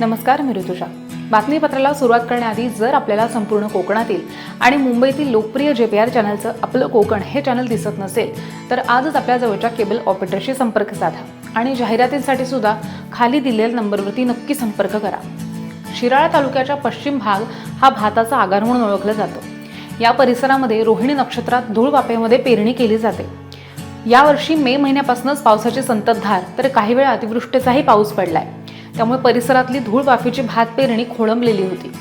नमस्कार मी ऋतुषा बातमीपत्राला सुरुवात करण्याआधी जर आपल्याला संपूर्ण कोकणातील आणि मुंबईतील लोकप्रिय जे पी आर चॅनलचं आपलं कोकण हे चॅनल दिसत नसेल तर आजच आपल्या जवळच्या केबल ऑपरेटरशी संपर्क साधा आणि जाहिरातींसाठी सुद्धा खाली दिलेल्या नंबरवरती नक्की संपर्क करा. शिराळा तालुक्याच्या पश्चिम भाग हा भाताचा आगार म्हणून ओळखला जातो. या परिसरामध्ये रोहिणी नक्षत्रात धूळवापेमध्ये पेरणी केली जाते. यावर्षी मे महिन्यापासूनच पावसाची संततधार तर काही वेळा अतिवृष्टीचाही पाऊस पडलाय. त्यामुळे परिसरातली धूळ वाफेची भात पेरणी खोळंबलेली होती.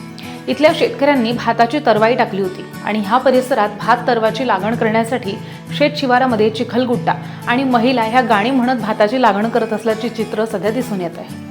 इथल्या शेतकऱ्यांनी भाताची तरवाई टाकली होती आणि ह्या परिसरात भात तरवाची लागण करण्यासाठी शेत शिवारामध्ये चिखलगुट्टा आणि महिला ह्या गाणी म्हणत भाताची लागण करत असल्याचे चित्र सध्या दिसून येत आहे.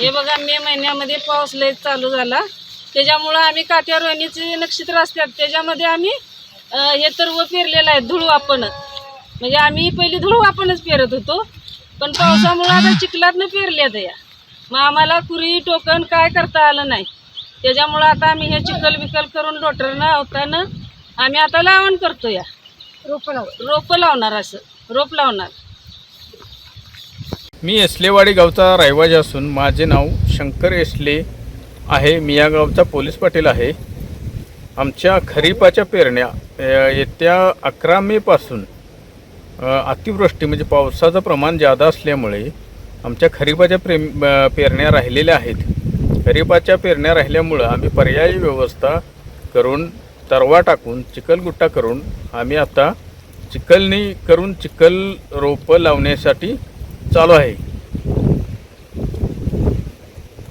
हे बघा मे महिन्यामध्ये पाऊस लय चालू झाला. त्याच्यामुळं आम्ही काठ्या रोहिणीचे नक्षत्र असतात त्याच्यामध्ये आम्ही हे तर व पेरलेलं आहे धुळू आपण म्हणजे आम्ही पहिली धुळू आपणच पेरत होतो पण पावसामुळं आता चिखलातनं पेरल्यात या. मग आम्हाला कुरी टोकन काय करता आलं नाही. त्याच्यामुळं आता आम्ही हे चिखल बिकल करून लोटरनं अवतानं आम्ही आता लावण करतो या. रोपं लाव. रोपं लावणार असं रोप लावणार. मी एसलेवाडी गावचा रहिवासी असून माझे नाव शंकर एसले आहे. मी या गावचा पोलीस पाटील आहे. आमच्या खरीपाच्या पेरण्या येत्या अकरा मेपासून अतिवृष्टी म्हणजे पावसाचं प्रमाण जादा असल्यामुळे आमच्या खरीपाच्या प्रेम पेरण्या राहिलेल्या आहेत. खरीपाच्या पेरण्या राहिल्यामुळं आम्ही पर्यायी व्यवस्था करून तरवा टाकून चिखलगुट्टा करून आम्ही आता चिखलनी करून चिखल रोपं लावण्यासाठी चालू आहे.